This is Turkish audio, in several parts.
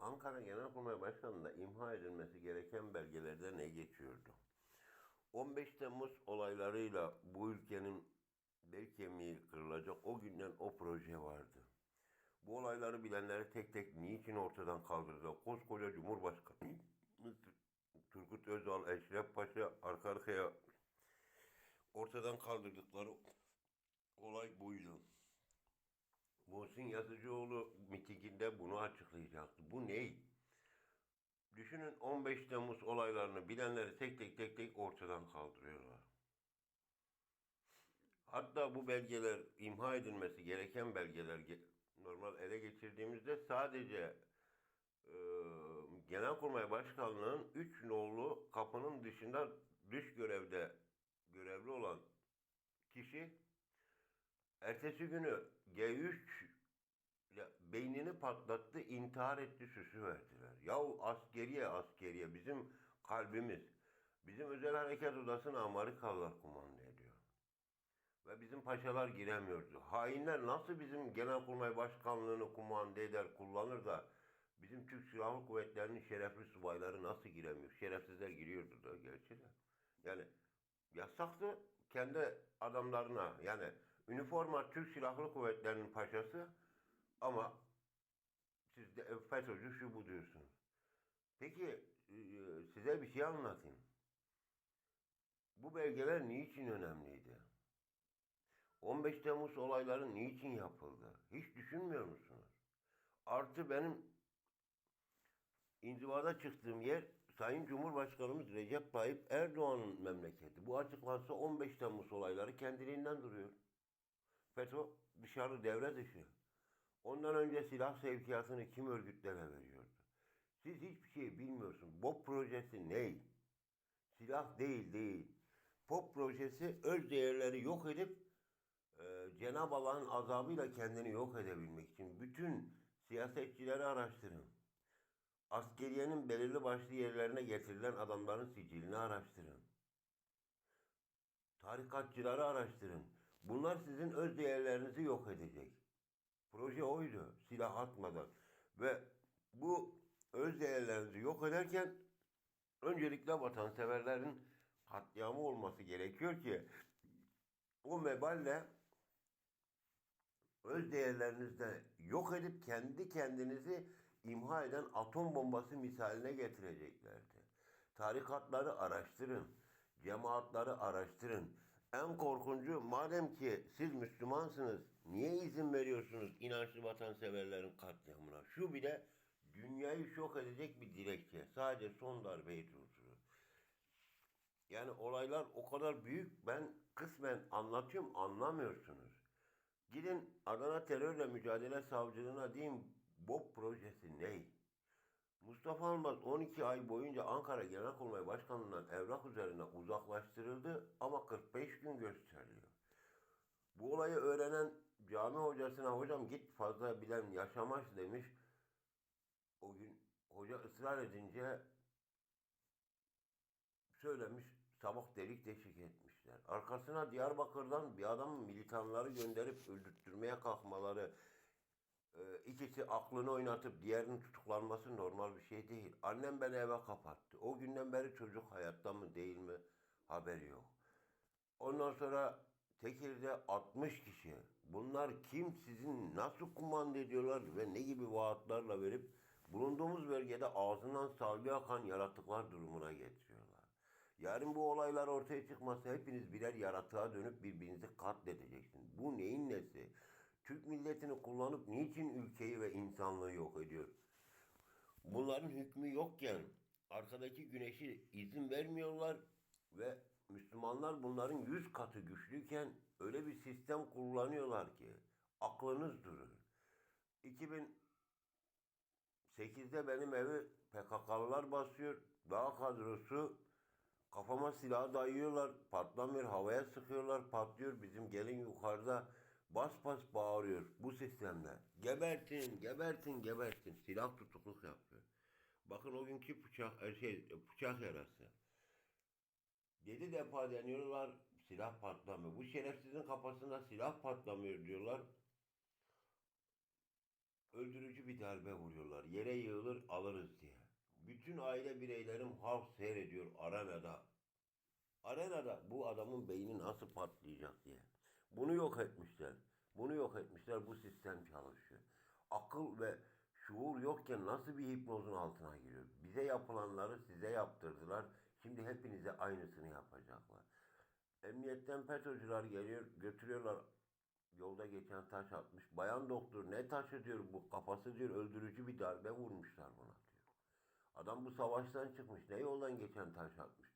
Ankara Genelkurmay Başkanı'nda imha edilmesi gereken belgelerde ne geçiyordu? 15 Temmuz olaylarıyla bu ülkenin bel kemiği kırılacak o günden o proje vardı. Bu olayları bilenleri tek tek niçin ortadan kaldırdı? Koskoca Cumhurbaşkanı Turgut Özal, Eşref Paşa arka arkaya ortadan kaldırdıkları olay buydu. Muhsin Yazıcıoğlu mitinginde bunu açıklayacaktı. Bu ney? Düşünün 15 Temmuz olaylarını bilenleri tek tek tek tek ortadan kaldırıyorlar. Hatta bu belgeler imha edilmesi gereken belgeler ge- normal ele geçirdiğimizde sadece e, Genelkurmay Başkanlığı'nın 3 nolu kapının dışında dış görevde görevli olan kişi ertesi günü G3 ile beynini patlattı, intihar etti, süsü verdiler. Yahu askeriye askeriye bizim kalbimiz, bizim özel harekat odasını Amerikalılar kumanda ediyor. Ve bizim paşalar giremiyordu. Hainler nasıl bizim genelkurmay başkanlığını kumanda eder, kullanır da bizim Türk Silahlı Kuvvetleri'nin şerefli subayları nasıl giremiyor? Şerefsizler giriyordu da gerçi de. Yani yasaktı kendi adamlarına. Yani üniforma Türk Silahlı Kuvvetleri'nin paşası ama siz de FETÖ'cü şu bu diyorsunuz. Peki e, size bir şey anlatayım. Bu belgeler niçin önemliydi? 15 Temmuz olayları niçin yapıldı? Hiç düşünmüyor musunuz? Artı benim inzivada çıktığım yer Sayın Cumhurbaşkanımız Recep Tayyip Erdoğan'ın memleketi. Bu açıklansa 15 Temmuz olayları kendiliğinden duruyor. FETÖ dışarı devre dışı. Ondan önce silah sevkiyatını kim örgütlere veriyordu? Siz hiçbir şey bilmiyorsunuz. BOP projesi ney? Silah değil değil. POP projesi öz değerleri yok edip e, Cenab-ı Allah'ın azabıyla kendini yok edebilmek için bütün siyasetçileri araştırın. Askeriyenin belirli başlı yerlerine getirilen adamların sicilini araştırın. Tarikatçıları araştırın. Bunlar sizin öz değerlerinizi yok edecek. Proje oydu. Silah atmadan. Ve bu öz değerlerinizi yok ederken öncelikle vatanseverlerin katliamı olması gerekiyor ki o meballe öz değerlerinizde yok edip kendi kendinizi imha eden atom bombası misaline getireceklerdi. Tarikatları araştırın, cemaatları araştırın. En korkuncu madem ki siz Müslümansınız niye izin veriyorsunuz inançlı vatanseverlerin katliamına? Şu bile dünyayı şok edecek bir dilekçe. Sadece son darbeyi durdurun. Yani olaylar o kadar büyük ben kısmen anlatıyorum anlamıyorsunuz. Gidin Adana Terörle Mücadele Savcılığına deyin BOP projesi ney? Mustafa Almaz 12 ay boyunca Ankara Genelkurmay Başkanlığı'ndan evrak üzerine uzaklaştırıldı ama 45 gün gösteriliyor. Bu olayı öğrenen cami hocasına hocam git fazla bilen yaşamaz demiş. O gün hoca ısrar edince söylemiş sabah delik deşik etmişler. Arkasına Diyarbakır'dan bir adamın militanları gönderip öldürtmeye kalkmaları ikisi aklını oynatıp diğerinin tutuklanması normal bir şey değil. Annem beni eve kapattı. O günden beri çocuk hayatta mı değil mi haberi yok. Ondan sonra Tekir'de 60 kişi. Bunlar kim sizin nasıl kumanda ediyorlar ve ne gibi vaatlarla verip bulunduğumuz bölgede ağzından salgı akan yaratıklar durumuna getiriyorlar. Yarın bu olaylar ortaya çıkmazsa hepiniz birer yaratığa dönüp birbirinizi katledeceksiniz. Bu neyin nesi? Türk milletini kullanıp niçin ülkeyi ve insanlığı yok ediyor? Bunların hükmü yokken arkadaki güneşi izin vermiyorlar ve Müslümanlar bunların yüz katı güçlüyken öyle bir sistem kullanıyorlar ki aklınız durur. 2008'de benim evi PKK'lılar basıyor. Dağ kadrosu kafama silah dayıyorlar. Patlamıyor. Havaya sıkıyorlar. Patlıyor. Bizim gelin yukarıda bas bas bağırıyor bu sistemler. Gebertin, gebertin, gebertin. Silah tutukluk yapıyor. Bakın o günkü bıçak, e, şey, bıçak yarası. Yedi defa deniyorlar silah patlamıyor. Bu şerefsizin kafasında silah patlamıyor diyorlar. öldürücü bir darbe vuruyorlar. Yere yığılır alırız diye. Bütün aile bireylerim halk seyrediyor arenada. Arenada bu adamın beyni nasıl patlayacak diye. Bunu yok etmişler. Bunu yok etmişler. Bu sistem çalışıyor. Akıl ve şuur yokken nasıl bir hipnozun altına giriyor? Bize yapılanları size yaptırdılar. Şimdi hepinize aynısını yapacaklar. Emniyetten FETÖ'cüler geliyor, götürüyorlar. Yolda geçen taş atmış. Bayan doktor ne taşı diyor bu kafası diyor öldürücü bir darbe vurmuşlar buna diyor. Adam bu savaştan çıkmış. Ne yoldan geçen taş atmış.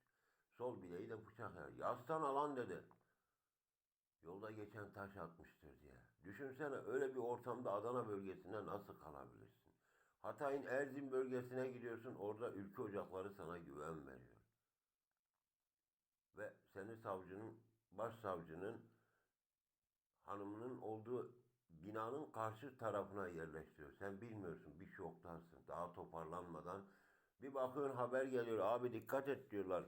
Sol bileği de bıçak yer. Yastan alan dedi. Yolda geçen taş atmıştır diye. Düşünsene öyle bir ortamda Adana bölgesinde nasıl kalabilirsin? Hatay'ın Erzin bölgesine gidiyorsun. Orada ülke ocakları sana güven veriyor. Ve seni savcının, başsavcının hanımının olduğu binanın karşı tarafına yerleştiriyor. Sen bilmiyorsun bir şoktansın. Daha toparlanmadan bir bakıyorsun haber geliyor. Abi dikkat et diyorlar.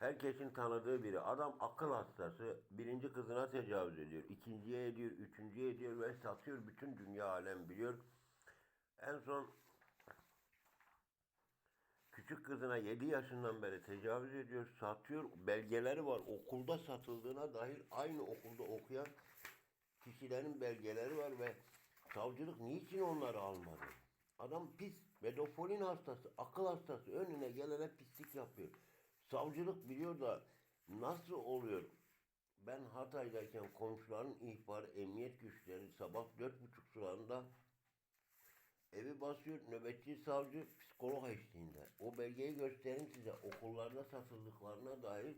Herkesin tanıdığı biri. Adam akıl hastası. Birinci kızına tecavüz ediyor. ikinciye ediyor. Üçüncüye ediyor ve satıyor. Bütün dünya alem biliyor. En son küçük kızına 7 yaşından beri tecavüz ediyor. Satıyor. Belgeleri var. Okulda satıldığına dair aynı okulda okuyan kişilerin belgeleri var ve savcılık niçin onları almadı? Adam pis, pedofilin hastası, akıl hastası önüne gelene pislik yapıyor. Savcılık biliyor da nasıl oluyor? Ben Hatay'dayken komşuların ihbarı emniyet güçleri sabah dört buçuk sularında evi basıyor nöbetçi savcı psikolog eşliğinde. O belgeyi göstereyim size okullarda satıldıklarına dair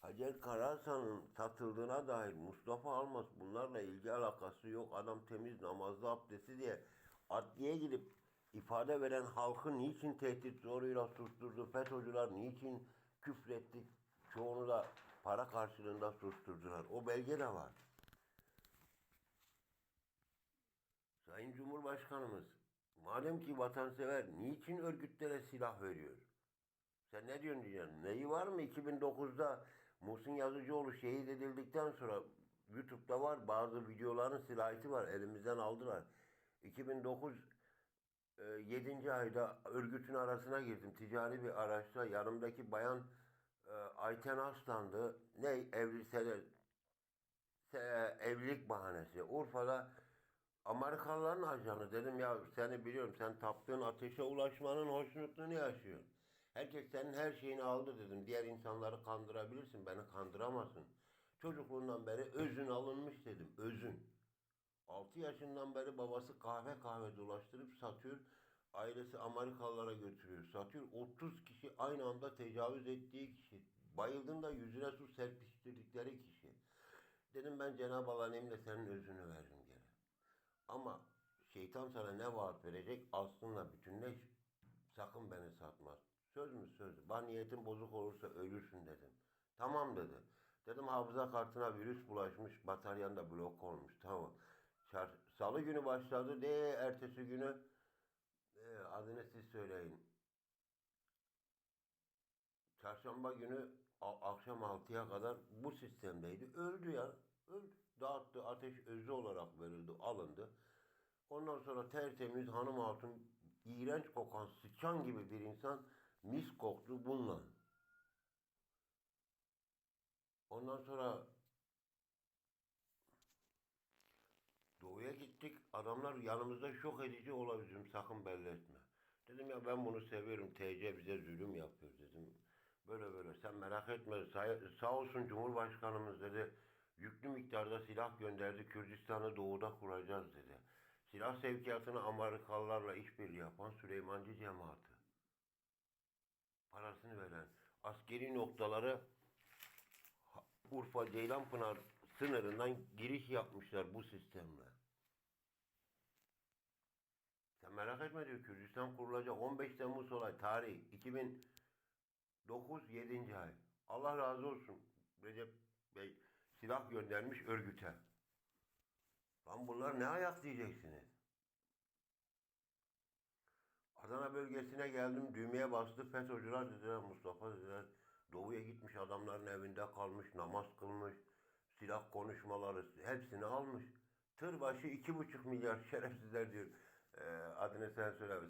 Hacer Karahasan'ın satıldığına dair Mustafa Almaz bunlarla ilgi alakası yok. Adam temiz namazlı abdesti diye adliye gidip ifade veren halkı niçin tehdit zoruyla susturdu? FETÖ'cüler niçin küfretti? Çoğunu da para karşılığında susturdular. O belge de var. Sayın Cumhurbaşkanımız, madem ki vatansever, niçin örgütlere silah veriyor? Sen ne diyorsun diyeceksin? Neyi var mı? 2009'da Muhsin Yazıcıoğlu şehit edildikten sonra YouTube'da var bazı videoların silaheti var. Elimizden aldılar. 2009 7. e, ayda örgütün arasına girdim. Ticari bir araçta yanımdaki bayan e, Ayten Aslan'dı. Ne evlisele se- evlilik bahanesi. Urfa'da Amerikalıların ajanı dedim ya seni biliyorum sen taptığın ateşe ulaşmanın hoşnutluğunu yaşıyorsun. Herkes senin her şeyini aldı dedim. Diğer insanları kandırabilirsin beni kandıramazsın. Çocukluğundan beri özün alınmış dedim özün. 6 yaşından beri babası kahve kahve dolaştırıp satıyor. Ailesi Amerikalılara götürüyor. Satıyor. 30 kişi aynı anda tecavüz ettiği kişi. Bayıldığında yüzüne su serpiştirdikleri kişi. Dedim ben Cenab-ı Allah'ın emriyle senin özünü veririm gene. Ama şeytan sana ne vaat verecek? Aslında bütünleş. Sakın beni satma. Söz mü söz. Bana niyetin bozuk olursa ölürsün dedim. Tamam dedi. Dedim hafıza kartına virüs bulaşmış. Bataryan da blok olmuş. Tamam. Salı günü başladı. De ertesi günü e, adını siz söyleyin. Çarşamba günü akşam 6'ya kadar bu sistemdeydi. Öldü ya. Öldü. Dağıttı. Ateş özü olarak verildi. Alındı. Ondan sonra tertemiz hanım hatun iğrenç kokan sıçan gibi bir insan mis koktu bununla. Ondan sonra Doğuya gittik. Adamlar yanımızda şok edici olabilirim. Sakın belli etme. Dedim ya ben bunu seviyorum. TC bize zulüm yapıyor dedim. Böyle böyle sen merak etme. Sağ olsun Cumhurbaşkanımız dedi. Yüklü miktarda silah gönderdi. Kürdistan'ı doğuda kuracağız dedi. Silah sevkiyatını Amerikalılarla işbirliği yapan Süleymancı cemaati. Parasını veren. Askeri noktaları Urfa Ceylanpınar sınırından giriş yapmışlar bu sistemle. Sen merak etme diyor Kürdistan kurulacak 15 Temmuz olay tarih 2009 7. ay. Allah razı olsun Recep Bey silah göndermiş örgüte. Lan bunlar ne ayak diyeceksiniz? Adana bölgesine geldim düğmeye bastı FETÖ'cüler dediler Mustafa dediler. Doğuya gitmiş adamların evinde kalmış namaz kılmış. Silah konuşmaları hepsini almış. Tır başı iki buçuk milyar şerefsizler diyor. Ee, adını sen söyle.